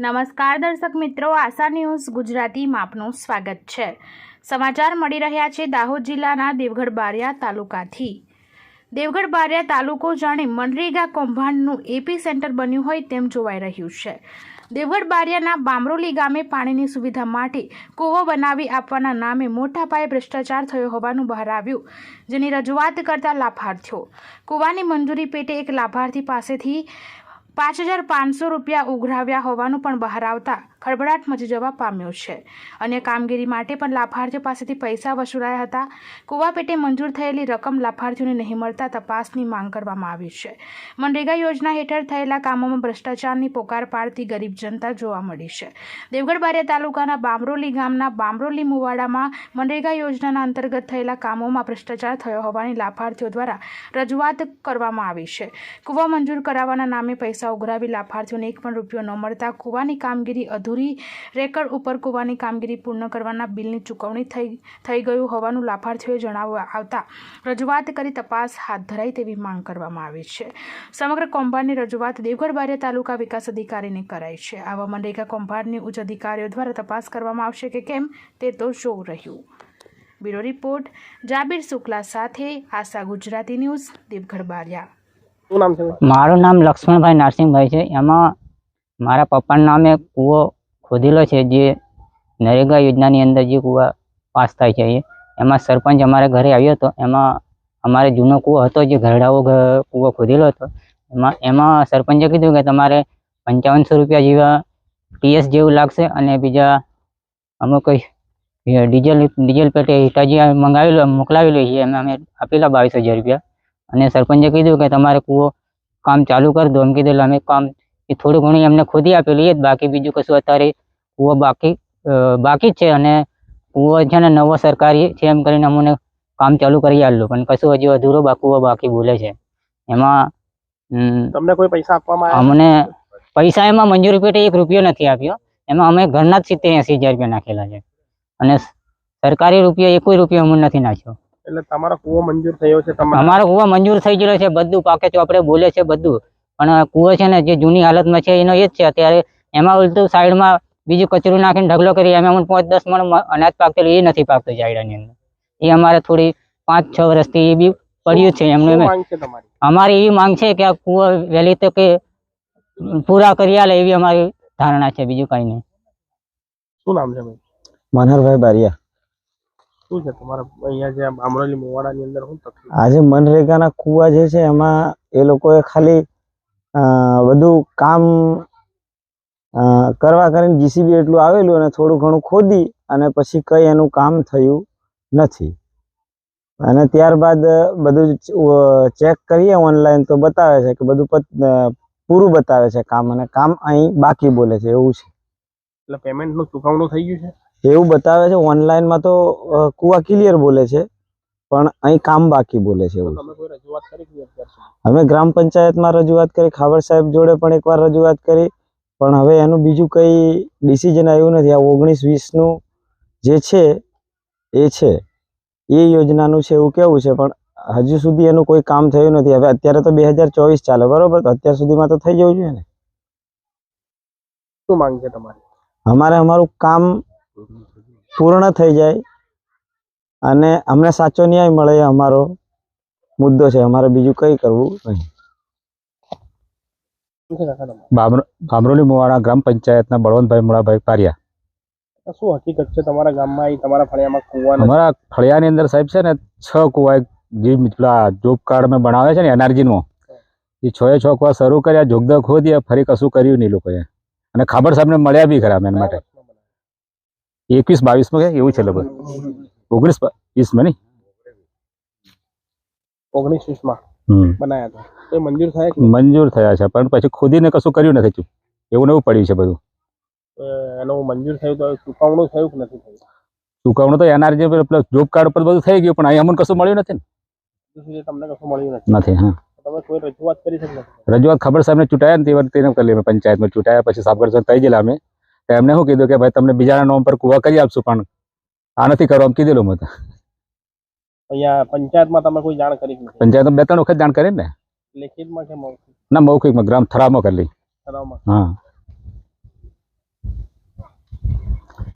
નમસ્કાર દર્શક મિત્રો, આશા ન્યૂઝ ગુજરાતીમાં આપનું સ્વાગત છે. સમાચાર મળી રહ્યા છે દાહોદ જિલ્લાના દેવગઢ બારિયા તાલુકાથી. દેવગઢ બારિયા તાલુકો જાણે મનરેગા કૌભાંડનું એપી સેન્ટર બન્યું હોય તેમ જોવાઈ રહ્યું છે. દેવગઢ બારિયાના બામરોલી ગામે પાણીની સુવિધા માટે કૂવો બનાવી આપવાના નામે મોટા પાયે ભ્રષ્ટાચાર થયો હોવાનું બહાર આવ્યું, જેની રજૂઆત કરતા લાભાર્થીઓ. કૂવાની મંજૂરી પેટે એક લાભાર્થી પાસેથી પાંચ હજાર પાંચસો રૂપિયા ઉઘરાવ્યા હોવાનું પણ બહાર આવતા ખળભળાટ મચી જવા પામ્યો છે. અન્ય કામગીરી માટે પણ લાભાર્થીઓ પાસેથી પૈસા વસૂલાયા હતા. કુવા પેટે મંજૂર થયેલી રકમ લાભાર્થીઓને નહીં મળતા તપાસની માંગ કરવામાં આવી છે. મનરેગા યોજના હેઠળ થયેલા કામોમાં ભ્રષ્ટાચારની પોકાર પાડતી ગરીબ જનતા જોવા મળી છે. દેવગઢ બારિયા તાલુકાના બામરોલી ગામના બામરોલી મુવાડામાં મનરેગા યોજનાના અંતર્ગત થયેલા કામોમાં ભ્રષ્ટાચાર થયો હોવાની લાભાર્થીઓ દ્વારા રજૂઆત કરવામાં આવી છે. કુવા મંજૂર કરાવવાના નામે પૈસા ઉઘરાવી લાભાર્થીઓને એક પણ રૂપિયો ન મળતા કૂવાની કામગીરી અધૂરી રેકર્ડ ઉપર કૂવાની કામગીરી પૂર્ણ કરવાના બિલની ચૂકવણી થઈ થઈ ગયું હોવાનું લાભાર્થીઓએ જણાવવા આવતા રજૂઆત કરી તપાસ હાથ ધરાય તેવી માંગ કરવામાં આવી છે. સમગ્ર કૌભાંડની રજૂઆત દેવગઢ બારિયા તાલુકા વિકાસ અધિકારીને કરાઈ છે. આવા મનરેગા કૌભાંડની ઉચ્ચ અધિકારીઓ દ્વારા તપાસ કરવામાં આવશે કે કેમ તે તો જોવું રહ્યું. બ્યુરો રિપોર્ટ, જાબીર શુક્લા સાથે આશા ગુજરાતી ન્યૂઝ, દેવગઢ બારિયા. મારું નામ લક્ષ્મણભાઈ નરસિંહભાઈ છે. એમાં મારા પપ્પાના નામે કૂવો ખોદેલો છે જે નરેગા યોજનાની અંદર જે કૂવા પાસ થાય છે. એ એમાં સરપંચ અમારે ઘરે આવ્યો હતો. એમાં અમારે જૂનો કૂવો હતો જે ઘરડાઓ કૂવો ખોદેલો હતો. એમાં એમાં સરપંચે કીધું કે તમારે પંચાવનસો રૂપિયા જેવા ટીએસ જેવું લાગશે અને બીજા અમુક ડીઝલ ડીઝલ પેટે હિટાજી મંગાવેલું, મોકલાવેલું છે. એમાં અમે આપેલા બાવીસ હજાર રૂપિયા. અને સરપંચે કીધું કે તમારે કૂવો કામ ચાલુ કરી દો. એમ કીધું અમે કામ એ થોડું ઘણું એમને ખોદી આપેલું એ જ. બાકી બીજું કશું અત્યારે કૂવો બાકી બાકી જ છે અને કૂવો છે ને નવો સરકારી છે એમ કરીને અમને કામ ચાલુ કરી આવેલું. પણ કશું હજી અધૂરો કૂવો બાકી બોલે છે. એમાં તમને કોઈ પૈસા આપવામાં અમને પૈસા એમાં મંજૂરી પેટે એક રૂપિયો નથી આપ્યો. એમાં અમે ઘરના જ સિત્તેર એંસી હજાર રૂપિયા નાખેલા છે. અને સરકારી રૂપિયા એકોઈ રૂપિયો અમને નથી નાખ્યો. એટલે તમારો કુવો મંજૂર થયો છે અમારો કુવો મંજૂર થઈ ગયો છે બધું પાકે ચોપડે બોલે છે બધું. પણ કુવો છે ને જે જૂની હાલતમાં છે એનો એ જ છે અત્યારે એમાં ઉલટું સાઈડમાં બીજું કચરું નાખીને ઢગલો કરી એમાં અમને પાંચ દસ મણ અનાજ પાકતેલું એ નથી પાકતું જાયડાની અંદર. એ અમારે થોડી પાંચ છ વર્ષથી એ બી પડ્યું છે એમનું એમ માંગ છે તમારી? અમારી એવી માંગ છે કે આ કુવો વહેલી તો કે પૂરા કરી આલે એવી અમારી ધારણા છે બીજું કઈ નહીં. શું નામ છે મનહરભાઈ બારિયા. શું છે તમારા અહીંયા જે અમરોલી મોવાડાની અંદર શું તકલીફ આજે મનરેગાના કુવા જે છે એમાં એ લોકોએ ખાલી બધું કામ કરવા કરીને જીસીબી એટલું આવેલું અને થોડું ઘણું ખોદી અને પછી કંઈ એનું કામ થયું નથી. અને ત્યારબાદ બધું ચેક કરીએ ઓનલાઈન તો બતાવે છે કે બધું પૂરું બતાવે છે કામ અને કામ અહીં બાકી બોલે છે એવું છે. એટલે પેમેન્ટનું ચુકવણું થઈ ગયું છે? એવું બતાવે છે ઓનલાઈનમાં તો કુવા ક્લિયર બોલે છે પણ અહીં કામ બાકી બોલે છે એવું. અમે ગ્રામ પંચાયતમાં રજૂઆત કરી ખાબર સાહેબ જોડે પણ એકવાર રજૂઆત કરી પણ હવે એનું બીજું કઈ ડિસિઝન આવ્યું નથી. આ ઓગણીસ વીસનું જે છે એ છે. એ યોજનાનું છે એવું કેવું છે પણ હજુ સુધી એનું કોઈ કામ થયું નથી. હવે અત્યારે તો બે હજાર ચોવીસ ચાલે બરોબર? અત્યાર સુધીમાં તો થઈ જવું જોઈએ ને. શું માંગ છે તમારી? અમારે અમારું કામ પૂર્ણ થઈ જાય. અને અમને સાચો ન્યાય મળે એ અમારો મુદ્દો છે. અમારે બીજું કંઈ કરવું નહીં. ભામરોલી મોવાડા ગ્રામ પંચાયતના બળવંતભાઈ મુળાભાઈ પારિયા. શું હકીકત છે? તમારા ગામમાં તમારા ફળિયામાં કૂવા? અમારા ફળિયાની અંદર સાહેબ છે ને છ કુવા એક જે પેલા જોબ કાર્ડ મેં બનાવે છે ને NRG નું એ છ એ છ કુવા શરૂ કર્યા જોગદા ખોદ્યા ફરી કશું કર્યું નહીં લોકોએ. અને ખાબર સાહેબને મળ્યા બી ખરા એના માટે? એકવીસ બાવીસમાં કે એવું છે લગભગ ઓગણીસ વીસમાં નહીં ઓગણીસ વીસમાં હમ. બનાયા હતા તો એ મંજૂર થયા કે નહીં? મંજૂર થયા છે પણ પછી ખોદીને કશું કર્યું નથી ચૂ એવું ને એવું પડ્યું છે બધું તો એનું મંજૂર થયું તો ચુકવણું થયું કે નથી થયું ચૂકવણું તો એનઆરજી પ્લસ જોબ કાર્ડ પર બધું થઈ ગયું પણ અહીં અમને કશું મળ્યું નથી ને? હજુ સુધી તમને કશું મળ્યું નથી? નથી હા. તો તમે કોઈ રજૂઆત કરી શકે નથી? રજૂઆત ખબર સાહેબને ચૂંટાયા ને તે વખતે એને કરી અમે પંચાયતમાં ચૂંટાયા પછી સાબરસર થઈ ગયેલા અમે. એમને શું કીધું કે ભાઈ તમને બીજાના નામ પર કુવા કરી આપશું પણ આ નથી કરવા એમ કીધેલું મને પંચાયતમાં તમે કોઈ જાણ કરી પંચાયતમાં બે ત્રણ વખત જાણ કરી ને? લેખિતમાં મૌખિક? ના ગ્રામ થરામાં કરી